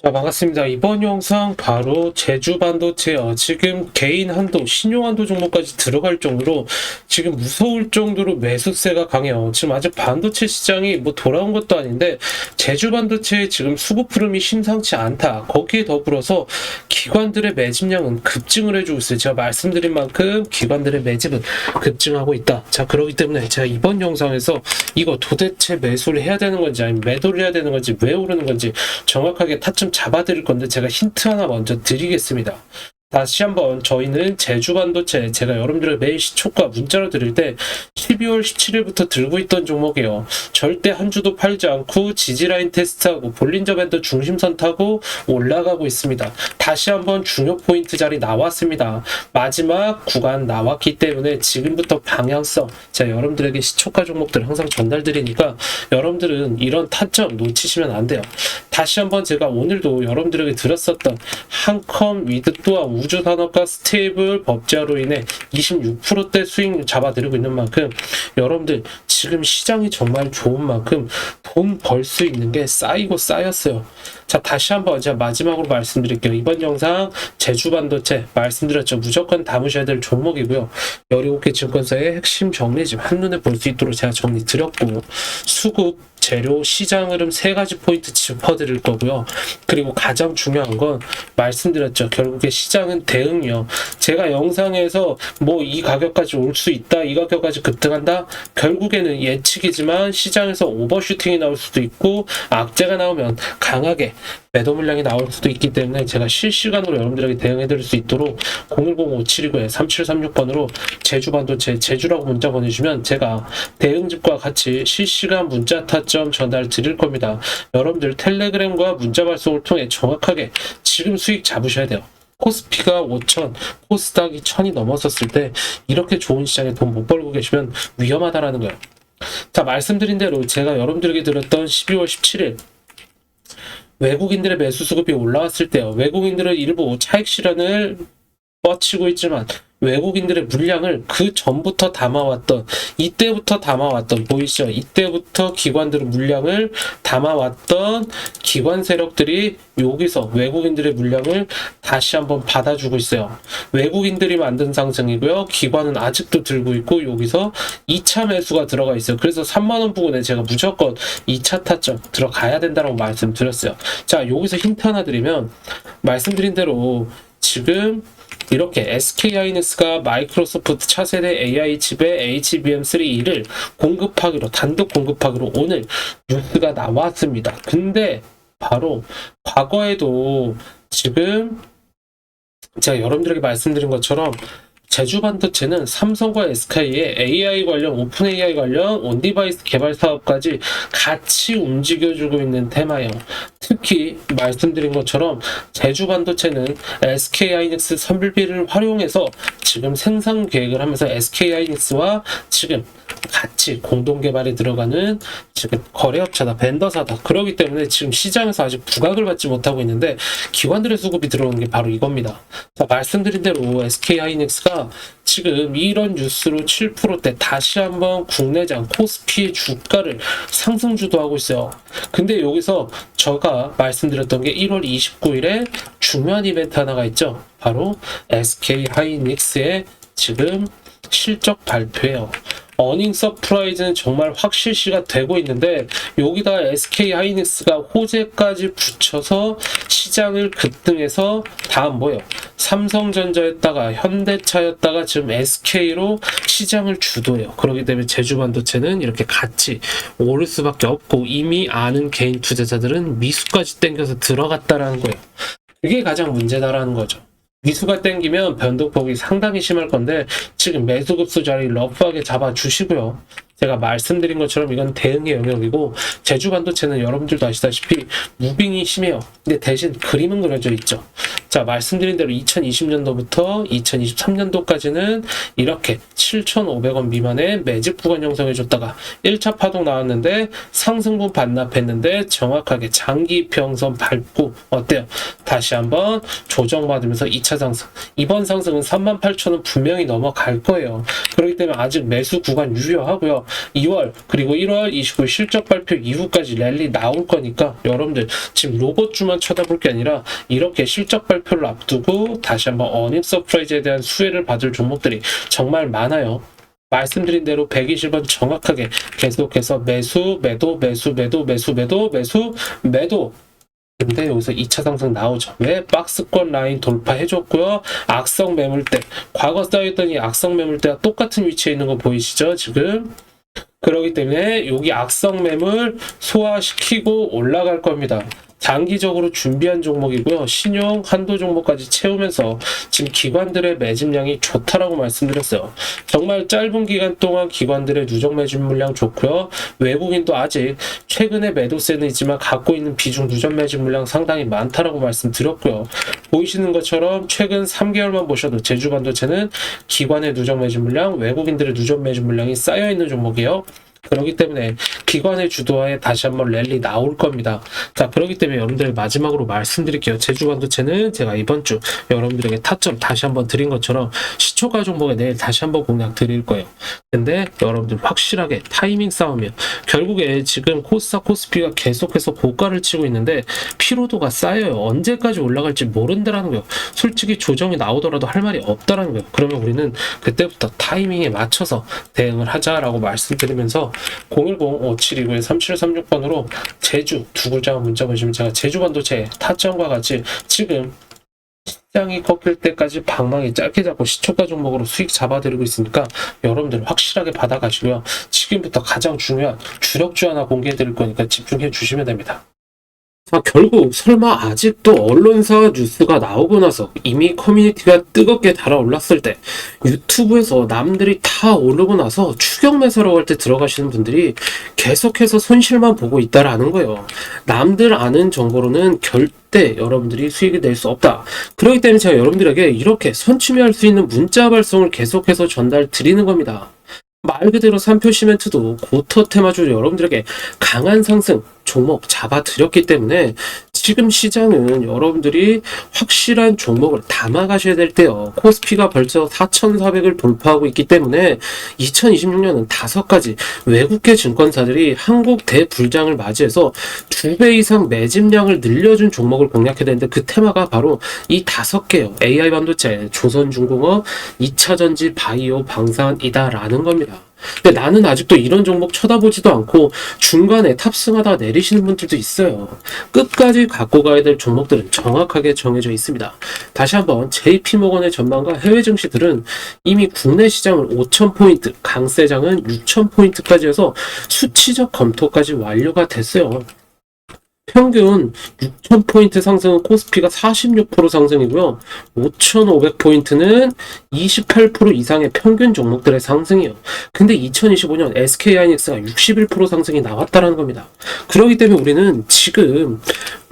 자, 반갑습니다. 이번 영상 바로 제주 반도체요. 지금 개인 한도, 신용 한도 종목까지 들어갈 정도로 지금 무서울 정도로 매수세가 강해요. 지금 아직 반도체 시장이 뭐 돌아온 것도 아닌데 제주 반도체의 지금 수급 흐름이 심상치 않다. 거기에 더불어서 기관들의 매집량은 급증을 해주고 있어요. 제가 말씀드린 만큼 기관들의 매집은 급증하고 있다. 자, 그렇기 때문에 제가 이번 영상에서 이거 도대체 매수를 해야 되는 건지 아니면 매도를 해야 되는 건지 왜 오르는 건지 정확하게 타점 잡아드릴 건데 제가 힌트 하나 먼저 드리겠습니다. 다시 한번 저희는 제주 반도체 제가 여러분들의 매일 시초가 문자로 드릴 때 12월 17일부터 들고 있던 종목이에요. 절대 한 주도 팔지 않고 지지라인 테스트하고 볼린저 밴드 중심선 타고 올라가고 있습니다. 다시 한번 중요 포인트 자리 나왔습니다. 마지막 구간 나왔기 때문에 지금부터 방향성 제가 여러분들에게 시초가 종목들 항상 전달드리니까 여러분들은 이런 타점 놓치시면 안 돼요. 다시 한번 제가 오늘도 여러분들에게 드렸었던 한컴 위드 또한 우주 산업과 스테이블 법제화로 인해 26%대 수익 잡아드리고 있는 만큼 여러분들 지금 시장이 정말 좋은 만큼 돈 벌 수 있는 게 쌓이고 쌓였어요. 자 다시 한번 제가 마지막으로 말씀드릴게요. 이번 영상 제주 반도체 말씀드렸죠. 무조건 담으셔야 될 종목이고요. 17개 증권사의 핵심 정리 지금 한눈에 볼 수 있도록 제가 정리 드렸고 수급 재료 시장 흐름 세 가지 포인트 짚어드릴 거고요. 그리고 가장 중요한 건 말씀드렸죠. 결국에 시장은 대응이요. 제가 영상에서 뭐 이 가격까지 올 수 있다, 이 가격까지 급등한다. 결국에는 예측이지만 시장에서 오버슈팅이 나올 수도 있고 악재가 나오면 강하게 매도 물량이 나올 수도 있기 때문에 제가 실시간으로 여러분들에게 대응해 드릴 수 있도록 010-5729-3736번으로 제주 반도체 제주라고 문자 보내주시면 제가 대응집과 같이 실시간 문자 타점 전달 드릴 겁니다. 여러분들 텔레그램과 문자 발송을 통해 정확하게 지금 수익 잡으셔야 돼요. 코스피가 5천, 코스닥이 1000이 넘었었을 때 이렇게 좋은 시장에 돈 못 벌고 계시면 위험하다라는 거예요. 자, 말씀드린 대로 제가 여러분들에게 드렸던 12월 17일 외국인들의 매수 수급이 올라왔을 때요. 외국인들은 일부 차익 실현을 뻗치고 있지만 외국인들의 물량을 그 전부터 담아왔던 이때부터 담아왔던 보이시죠? 이때부터 기관들의 물량을 담아왔던 기관 세력들이 여기서 외국인들의 물량을 다시 한번 받아주고 있어요. 외국인들이 만든 상승이고요. 기관은 아직도 들고 있고 여기서 2차 매수가 들어가 있어요. 그래서 3만 원 부근에 제가 무조건 2차 타점 들어가야 된다고 말씀드렸어요. 자, 여기서 힌트 하나 드리면 말씀드린 대로 지금 이렇게 SK 하이닉스가 마이크로소프트 차세대 AI 칩의 HBM3E를 공급하기로 단독 공급하기로 오늘 뉴스가 나왔습니다. 근데 바로 과거에도 지금 제가 여러분들에게 말씀드린 것처럼 제주 반도체는 삼성과 SK의 AI 관련, 오픈 AI 관련 온디바이스 개발 사업까지 같이 움직여주고 있는 테마예요. 특히 말씀드린 것처럼 제주 반도체는 SK 하이닉스 선별비를 활용해서 지금 생산 계획을 하면서 SK 하이닉스와 지금 같이 공동 개발에 들어가는 지금 거래업체다, 벤더사다. 그러기 때문에 지금 시장에서 아직 부각을 받지 못하고 있는데 기관들의 수급이 들어오는 게 바로 이겁니다. 자, 말씀드린 대로 SK 하이닉스가 지금 이런 뉴스로 7%대 다시 한번 국내장 코스피의 주가를 상승 주도하고 있어요. 근데 여기서 제가 말씀드렸던 게 1월 29일에 중요한 이벤트 하나가 있죠. 바로 SK 하이닉스의 지금 실적 발표예요. 어닝 서프라이즈는 정말 확실시가 되고 있는데 여기다 SK 하이닉스가 호재까지 붙여서 시장을 급등해서 다음 뭐예요? 삼성전자였다가 현대차였다가 지금 SK로 시장을 주도해요. 그렇기 때문에 제주반도체는 이렇게 같이 오를 수밖에 없고 이미 아는 개인 투자자들은 미수까지 땡겨서 들어갔다라는 거예요. 그게 가장 문제다라는 거죠. 미수가 땡기면 변동폭이 상당히 심할 건데 지금 매수급수 자리 러프하게 잡아주시고요. 제가 말씀드린 것처럼 이건 대응의 영역이고 제주 반도체는 여러분들도 아시다시피 무빙이 심해요. 근데 대신 그림은 그려져 있죠. 자, 말씀드린 대로 2020년도부터 2023년도까지는 이렇게 7,500원 미만의 매집 구간 형성해 줬다가 1차 파동 나왔는데 상승분 반납했는데 정확하게 장기 평선 밟고 어때요? 다시 한번 조정받으면서 2차 상승. 이번 상승은 38,000원 분명히 넘어갈 거예요. 그렇기 때문에 아직 매수 구간 유효하고요. 2월 그리고 1월 29일 실적 발표 이후까지 랠리 나올 거니까 여러분들 지금 로봇주만 쳐다볼 게 아니라 이렇게 실적 발표 를 앞두고 다시 한번 어닝 서프라이즈에 대한 수혜를 받을 종목들이 정말 많아요. 말씀드린 대로 120원 정확하게 계속해서 매수, 매도, 매수, 매도, 매수, 매도, 매수, 매도. 근데 여기서 2차 상승 나오죠. 왜? 박스권 라인 돌파해줬고요. 악성 매물대. 과거 쌓였던 이 악성 매물대와 똑같은 위치에 있는 거 보이시죠? 지금. 그렇기 때문에 여기 악성 매물 소화시키고 올라갈 겁니다. 장기적으로 준비한 종목이고요. 신용 한도 종목까지 채우면서 지금 기관들의 매집량이 좋다라고 말씀드렸어요. 정말 짧은 기간 동안 기관들의 누적 매집 물량 좋고요. 외국인도 아직 최근에 매도세는 있지만 갖고 있는 비중 누적 매집 물량 상당히 많다라고 말씀드렸고요. 보이시는 것처럼 최근 3개월만 보셔도 제주 반도체는 기관의 누적 매집 물량, 외국인들의 누적 매집 물량이 쌓여 있는 종목이에요. 그렇기 때문에 기관의 주도하에 다시 한번 랠리 나올 겁니다. 자, 그렇기 때문에 여러분들 마지막으로 말씀드릴게요. 제주 반도체는 제가 이번 주 여러분들에게 타점 다시 한번 드린 것처럼 시초가 종목에 내일 다시 한번 공략 드릴 거예요. 근데 여러분들 확실하게 타이밍 싸움이요. 결국에 지금 코스닥 코스피가 계속해서 고가를 치고 있는데 피로도가 쌓여요. 언제까지 올라갈지 모른다라는 거예요. 솔직히 조정이 나오더라도 할 말이 없다라는 거예요. 그러면 우리는 그때부터 타이밍에 맞춰서 대응을 하자라고 말씀드리면서 010-5729-3736번으로 제주 두 글자만 문자 보시면 제가 제주 반도체 타점과 같이 지금 시장이 꺾일 때까지 방망이 짧게 잡고 시초가 종목으로 수익 잡아드리고 있으니까 여러분들 확실하게 받아가시고요. 지금부터 가장 중요한 주력주 하나 공개해 드릴 거니까 집중해 주시면 됩니다. 자, 결국 설마 아직도 언론사 뉴스가 나오고 나서 이미 커뮤니티가 뜨겁게 달아올랐을 때 유튜브에서 남들이 다 오르고 나서 추격 매수라고 할때 들어가시는 분들이 계속해서 손실만 보고 있다라는 거예요. 남들 아는 정보로는 절대 여러분들이 수익이 낼 수 없다. 그렇기 때문에 제가 여러분들에게 이렇게 선취매할 수 있는 문자 발송을 계속해서 전달 드리는 겁니다. 말 그대로 삼표 시멘트도 고터 테마주 여러분들에게 강한 상승 종목 잡아드렸기 때문에 지금 시장은 여러분들이 확실한 종목을 담아가셔야 될 때요. 코스피가 벌써 4,400을 돌파하고 있기 때문에 2026년은 다섯 가지 외국계 증권사들이 한국 대불장을 맞이해서 두 배 이상 매집량을 늘려준 종목을 공략해야 되는데 그 테마가 바로 이 다섯 개요. AI 반도체, 조선중공업, 2차전지, 바이오, 방산이다라는 겁니다. 근데 나는 아직도 이런 종목 쳐다보지도 않고 중간에 탑승하다가 내리시는 분들도 있어요. 끝까지 갖고 가야 될 종목들은 정확하게 정해져 있습니다. 다시 한번 JP모건의 전망과 해외 증시들은 이미 국내 시장을 5,000포인트, 강세장은 6,000포인트까지 해서 수치적 검토까지 완료가 됐어요. 평균 6,000포인트 상승은 코스피가 46% 상승이고요. 5,500포인트는 28% 이상의 평균 종목들의 상승이요. 근데 2025년 SK하이닉스가 61% 상승이 나왔다는 겁니다. 그렇기 때문에 우리는 지금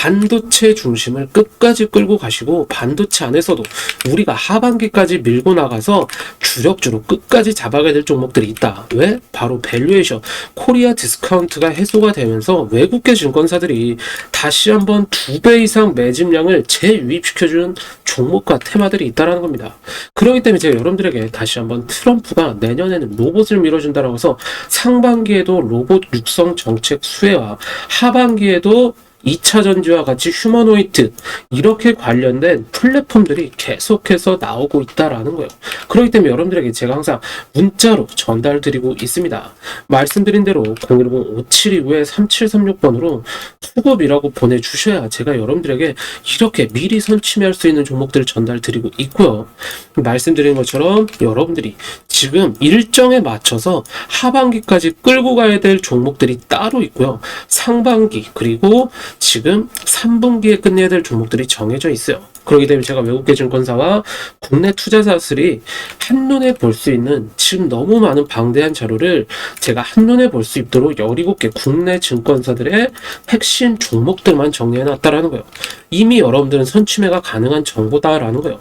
반도체 중심을 끝까지 끌고 가시고 반도체 안에서도 우리가 하반기까지 밀고 나가서 주력주로 끝까지 잡아가야 될 종목들이 있다. 왜? 바로 밸류에이션 코리아 디스카운트가 해소가 되면서 외국계 증권사들이 다시 한번 두 배 이상 매집량을 재유입시켜주는 종목과 테마들이 있다라는 겁니다. 그렇기 때문에 제가 여러분들에게 다시 한번 트럼프가 내년에는 로봇을 밀어준다라고 해서 상반기에도 로봇 육성 정책 수혜와 하반기에도 2차 전지와 같이 휴머노이트 이렇게 관련된 플랫폼들이 계속해서 나오고 있다라는 거예요. 그렇기 때문에 여러분들에게 제가 항상 문자로 전달드리고 있습니다. 말씀드린 대로 010-5729-3736번으로 수급이라고 보내주셔야 제가 여러분들에게 이렇게 미리 선취할 수 있는 종목들을 전달드리고 있고요. 말씀드린 것처럼 여러분들이 지금 일정에 맞춰서 하반기까지 끌고 가야 될 종목들이 따로 있고요. 상반기 그리고 지금 3분기에 끝내야 될 종목들이 정해져 있어요. 그렇기 때문에 제가 외국계 증권사와 국내 투자자들이 한눈에 볼 수 있는 지금 너무 많은 방대한 자료를 제가 한눈에 볼 수 있도록 17개 국내 증권사들의 핵심 종목들만 정리해 놨다라는 거예요. 이미 여러분들은 선취매가 가능한 정보다라는 거예요.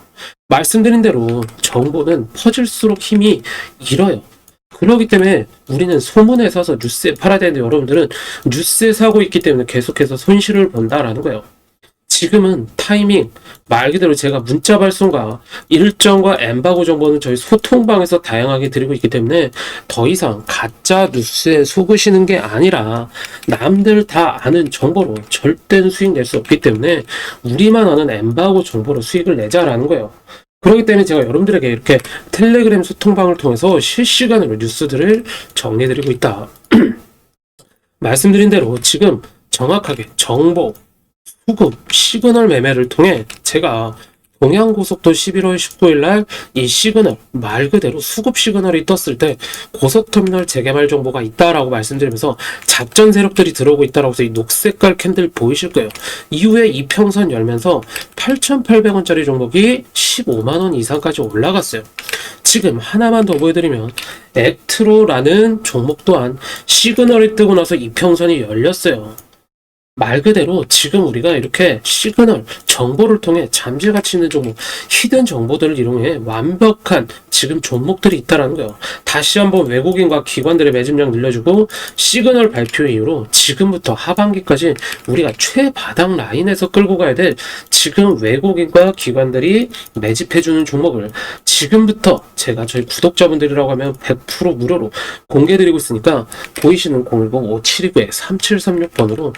말씀드린 대로 정보는 퍼질수록 힘이 잃어요. 그렇기 때문에 우리는 소문에 사서 뉴스에 팔아야 되는데 여러분들은 뉴스에 사고 있기 때문에 계속해서 손실을 본다라는 거예요. 지금은 타이밍 말 그대로 제가 문자 발송과 일정과 엠바고 정보는 저희 소통방에서 다양하게 드리고 있기 때문에 더 이상 가짜 뉴스에 속으시는 게 아니라 남들 다 아는 정보로 절대는 수익 낼 수 없기 때문에 우리만 아는 엠바고 정보로 수익을 내자라는 거예요. 그렇기 때문에 제가 여러분들에게 이렇게 텔레그램 소통방을 통해서 실시간으로 뉴스들을 정리해드리고 있다. 말씀드린 대로 지금 정확하게 정보, 수급, 시그널 매매를 통해 제가 동양고속도 11월 19일 날 이 시그널 말 그대로 수급 시그널이 떴을 때 고속터미널 재개발 정보가 있다라고 말씀드리면서 작전 세력들이 들어오고 있다라고 해서 이 녹색깔 캔들 보이실 거예요. 이후에 이평선 열면서 8,800원짜리 종목이 15만 원 이상까지 올라갔어요. 지금 하나만 더 보여드리면 액트로라는 종목 또한 시그널이 뜨고 나서 이평선이 열렸어요. 말 그대로 지금 우리가 이렇게 시그널 정보를 통해 잠재 가치 있는 종목 히든 정보들을 이용해 완벽한 지금 종목들이 있다라는 거예요. 다시 한번 외국인과 기관들의 매집량 늘려주고 시그널 발표 이후로 지금부터 하반기까지 우리가 최바닥 라인에서 끌고 가야 될 지금 외국인과 기관들이 매집해주는 종목을 지금부터 제가 저희 구독자분들이라고 하면 100% 무료로 공개드리고 있으니까 보이시는 010-5729-3736번으로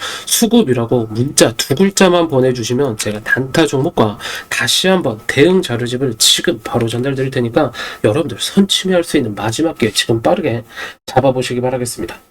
수급이라고 문자 두 글자만 보내주시면 제가 단타 종목과 다시 한번 대응 자료집을 지금 바로 전달드릴 테니까 여러분들 선침해할 수 있는 마지막 기회 지금 빠르게 잡아보시기 바라겠습니다.